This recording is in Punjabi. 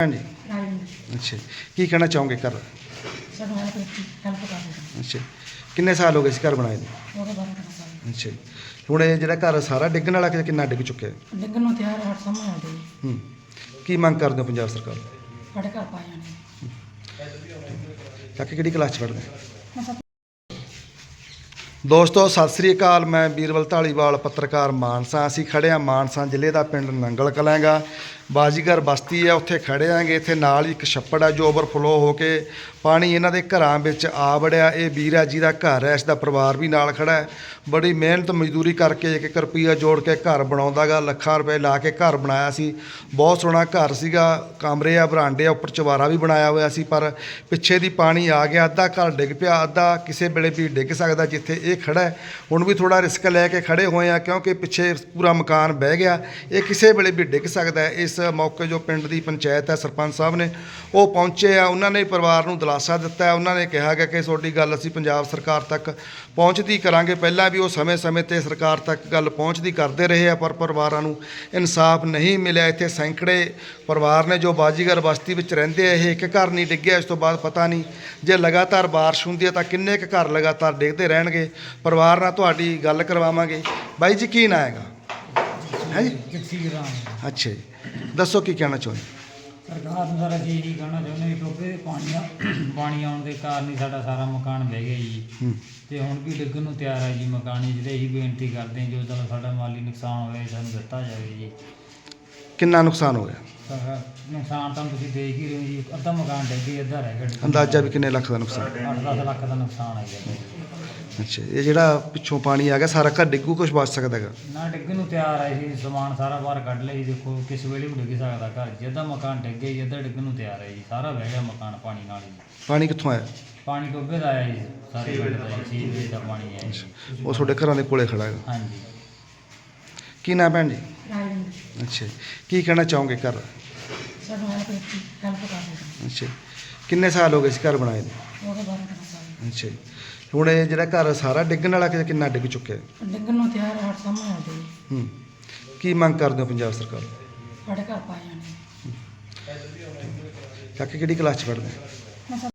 ਹਾਂਜੀ। ਅੱਛਾ। ਕੀ ਕਹਿਣਾ ਚਾਹੋਗੇ ਘਰ? ਅੱਛਾ। ਕਿੰਨੇ ਸਾਲ ਹੋ ਗਏ ਸੀ ਘਰ ਬਣਾਏ ਨੂੰ? ਅੱਛਾ। ਹੁਣ ਇਹ ਜਿਹੜਾ ਘਰ ਸਾਰਾ ਡਿੱਗਣ ਵਾਲਾ ਕਿ ਕਿੰਨਾ ਡਿੱਗ ਚੁੱਕਿਆ? ਹੈ? ਡਿੱਗਣ ਨੂੰ ਤਿਆਰ ਹਟ ਸਾਹਮਣੇ ਆਉਂਦੇ ਜੀ ਹੂੰ। ਕੀ ਮੰਗ ਕਰਦੇ ਹੋ ਪੰਜਾਬ ਸਰਕਾਰ ਤੋਂ? ਸਾਡੇ ਘਰ ਪਾ ਜਾਣੇ ਕਾਕੇ ਕਿਹੜੀ ਕਲਾਸ ਚ ਪੜ੍ਹਦੇ? ਦੋਸਤੋ, ਸਤਿ ਸ੍ਰੀ ਅਕਾਲ। ਮੈਂ ਬੀਰਵਲ ਢਾਲੀਵਾਲ ਪੱਤਰਕਾਰ ਮਾਨਸਾ। ਅਸੀਂ ਖੜੇ ਆ ਮਾਨਸਾ ਜ਼ਿਲ੍ਹੇ ਦਾ ਪਿੰਡ ਨੰਗਲ ਕਲਾਂਗਾ। ਬਾਜੀਗਰ ਬਸਤੀ ਆ ਉੱਥੇ ਖੜੇ ਆਂਗੇ ਇੱਥੇ ਨਾਲ ਹੀ ਇੱਕ ਛੱਪੜ ਆ ਜੋ ਓਵਰਫਲੋ ਹੋ ਕੇ ਪਾਣੀ ਇਹਨਾਂ ਦੇ ਘਰਾਂ ਵਿੱਚ ਆ ਵੜਿਆ। ਇਹ ਵੀਰ ਜੀ ਦਾ ਘਰ ਹੈ ਇਸ ਦਾ ਪਰਿਵਾਰ ਵੀ ਨਾਲ ਖੜਾ ਹੈ। ਬੜੀ ਮਿਹਨਤ, ਮਜ਼ਦੂਰੀ ਕਰਕੇ ਇੱਕ ਇੱਕ ਰੁਪਈਆ ਜੋੜ ਕੇ ਘਰ ਬਣਾਉਂਦਾਗਾ। ਲੱਖਾਂ ਰੁਪਏ ਲਾ ਕੇ ਘਰ ਬਣਾਇਆ ਸੀ। ਬਹੁਤ ਸੋਹਣਾ ਘਰ ਸੀਗਾ। ਕਮਰੇ ਆ, ਬਰਾਂਡੇ ਆ, ਉੱਪਰ ਚਵਾਰਾ ਵੀ ਬਣਾਇਆ ਹੋਇਆ ਸੀ, ਪਰ ਪਿੱਛੇ ਦੀ ਪਾਣੀ ਆ ਗਿਆ। ਅੱਧਾ ਘਰ ਡਿੱਗ ਪਿਆ, ਅੱਧਾ ਕਿਸੇ ਵੇਲੇ ਵੀ ਡਿੱਗ ਸਕਦਾ, ਜਿੱਥੇ ਇਹ ਖੜਾ ਹੈ। ਹੁਣ ਵੀ ਥੋੜਾ ਰਿਸਕ ਲੈ ਕੇ ਖੜੇ ਹੋਏ ਆ ਕਿਉਂਕਿ ਪਿੱਛੇ ਪੂਰਾ ਮਕਾਨ ਬਹਿ ਗਿਆ। ਇਹ ਕਿਸੇ ਵੇਲੇ ਵੀ ਡਿੱਗ ਸਕਦਾ ਹੈ। ਇਸ ਮੌਕੇ ਜੋ ਪਿੰਡ ਦੀ ਪੰਚਾਇਤ ਹੈ ਸਰਪੰਚ ਸਾਹਿਬ ਨੇ, ਉਹ ਪਹੁੰਚੇ ਆ। ਉਹਨਾਂ ਨੇ ਪਰਿਵਾਰ ਨੂੰ ਦਿਲਾਸਾ ਦਿੱਤਾ ਹੈ। ਉਹਨਾਂ ਨੇ ਕਿਹਾ ਗਿਆ ਕਿ ਤੁਹਾਡੀ ਗੱਲ ਅਸੀਂ ਪੰਜਾਬ ਸਰਕਾਰ ਤੱਕ ਪਹੁੰਚਦੀ ਕਰਾਂਗੇ। ਪਹਿਲਾਂ ਵੀ ਉਹ ਸਮੇਂ-ਸਮੇਂ ਤੇ ਸਰਕਾਰ ਤੱਕ ਗੱਲ ਪਹੁੰਚਦੀ ਕਰਦੇ ਰਹੇ ਆ, ਪਰ ਪਰਿਵਾਰਾਂ ਨੂੰ ਇਨਸਾਫ ਨਹੀਂ ਮਿਲਿਆ। ਇੱਥੇ ਸੈਂਕੜੇ ਪਰਿਵਾਰ ਨੇ ਜੋ ਬਾਜੀਗਰ ਬਸਤੀ ਵਿੱਚ ਰਹਿੰਦੇ ਆ, ਇਹ ਇੱਕ ਘਰ ਨਹੀਂ ਡਿੱਗਿਆ। ਇਸ ਤੋਂ ਬਾਅਦ ਪਤਾ ਨਹੀਂ ਜੇ ਲਗਾਤਾਰ ਬਾਰਿਸ਼ ਹੁੰਦੀ ਹੈ ਤਾਂ ਕਿੰਨੇ ਕੁ ਘਰ ਲਗਾਤਾਰ ਡਿੱਗਦੇ ਰਹਿਣਗੇ। ਪਰਿਵਾਰ ਨਾਲ ਤੁਹਾਡੀ ਗੱਲ ਕਰਵਾਵਾਂਗੇ। ਬਾਈ ਜੀ ਕੀ ਨਾਂ ਹੈਗਾ? ਹੈ ਜੀ? ਜਗਸੀਰ ਰਾਮ। ਅੱਛਾ ਜੀ। ਦੱਸੋ ਕੀ ਕਹਿਣਾ ਚਾਹੁੰਦੇ? ਸਰਕਾਰ ਨੂੰ ਸਾਰਾ ਜੀ ਇਹੀ ਕਹਿਣਾ ਚਾਹੁੰਦੇ ਕਿਉਂਕਿ ਪਾਣੀ ਆ ਪਾਣੀ ਆਉਣ ਦੇ ਕਾਰਨ ਹੀ ਸਾਡਾ ਸਾਰਾ ਮਕਾਨ ਬਹਿ ਗਿਆ ਜੀ। ਹੂੰ। ਤੇ ਹੁਣ ਵੀ ਡਿੱਗਣ ਨੂੰ ਤਿਆਰ ਹੈ ਜੀ ਮਕਾਨ ਜਿਹੜੇ ਇਹੀ ਬੇਨਤੀ ਕਰਦੇ ਹਾਂ ਜੋ ਦਾ ਸਾਡਾ ਮਾਲੀ ਨੁਕਸਾਨ ਹੋਇਆ ਸਾਨੂੰ ਦਿੱਤਾ ਜਾਵੇ ਜੀ। ਕਿੰਨਾ ਨੁਕਸਾਨ ਹੋ ਗਿਆ ਸਾਰਾ ਨੁਕਸਾਨ ਤਾਂ ਤੁਸੀਂ ਦੇਖ ਹੀ ਰਹੇ ਹੋ ਜੀ ਅੱਧਾ ਮਕਾਨ ਡਿੱਗ ਗਿਆ ਅੱਧਾ ਰਹਿ ਗਿਆ। ਅੰਦਾਜ਼ਾ ਵੀ ਕਿੰਨੇ ਲੱਖ ਦਾ ਨੁਕਸਾਨ? 8-10 ਲੱਖ ਦਾ ਨੁਕਸਾਨ ਹੈ ਜੀ। ਅੱਛਾ ਇਹ ਜਿਹੜਾ ਪਿੱਛੋਂ ਪਾਣੀ ਆ ਗਿਆ ਸਾਰਾ ਘਰ ਡਿੱਗੂ ਕੁਝ ਬਚ ਸਕਦਾ ਹੈਗਾ? ਨਾ ਡਿੱਗਣ ਨੂੰ ਤਿਆਰ ਹੈ ਜੀ ਸਮਾਨ ਸਾਰਾ ਬਾਹਰ ਕੱਢ ਜੀ ਦੇਖੋ ਕਿਸ ਵੇਲੇ ਵੀ ਡਿੱਗ ਸਕਦਾ ਘਰ ਜੀ ਅੱਧਾ ਮਕਾਨ ਡਿੱਗ ਗਿਆ ਜੀ ਅੱਧਾ ਡਿੱਗਣ ਨੂੰ ਤਿਆਰ ਹੈ ਜੀ ਸਾਰਾ ਬਹਿ ਗਿਆ ਮਕਾਨ ਪਾਣੀ ਨਾਲ ਜੀ ਪਾਣੀ ਕਿੱਥੋਂ ਆਇਆ? ਪਾਣੀ ਟੋਬੇ ਦਾ ਆਇਆ ਜੀ ਸਾਰੇ ਪਿੰਡ ਦਾ ਜੀ ਸੀਵਰੇਜ ਦਾ ਪਾਣੀ ਹੈ ਜੀ। ਉਹ ਤੁਹਾਡੇ ਘਰਾਂ ਦੇ ਕੋਲੇ ਖੜਾ ਹੈਗਾ? ਹਾਂਜੀ। ਕੀ ਨਾਂ ਭੈਣ ਜੀ? ਰਾਜਵਿੰਦਰ ਅੱਛਾ ਜੀ। ਕੀ ਕਹਿਣਾ ਚਾਹੋਗੇ ਘਰ? ਸਾਨੂੰ ਹੈਲਪ ਕਰ ਅੱਛਾ ਜੀ। ਕਿੰਨੇ ਸਾਲ ਹੋ ਗਏ ਸੀ ਘਰ ਬਣਾਏ ਨੂੰ? ਉਹਦੇ ਬਾਰੇ ਅੱਛਾ ਜੀ। ਹੁਣ ਇਹ ਜਿਹੜਾ ਘਰ ਸਾਰਾ ਡਿੱਗਣ ਵਾਲਾ ਕਿ ਕਿੰਨਾ ਡਿੱਗ ਚੁੱਕਿਆ? ਹੈ? ਡਿੱਗਣ ਨੂੰ ਤਿਆਰ ਹਟ ਸਾਹਮਣੇ ਆਉਂਦੇ ਜੀ। ਹੂੰ। ਕੀ ਮੰਗ ਕਰਦੇ ਹੋ ਪੰਜਾਬ ਸਰਕਾਰ ਤੋਂ? ਸਾਡੇ ਘਰ ਪਾ ਜਾਣੇ ਕਾਕੇ ਕਿਹੜੀ ਕਲਾਸ ਚ ਪੜ੍ਹਦੇ?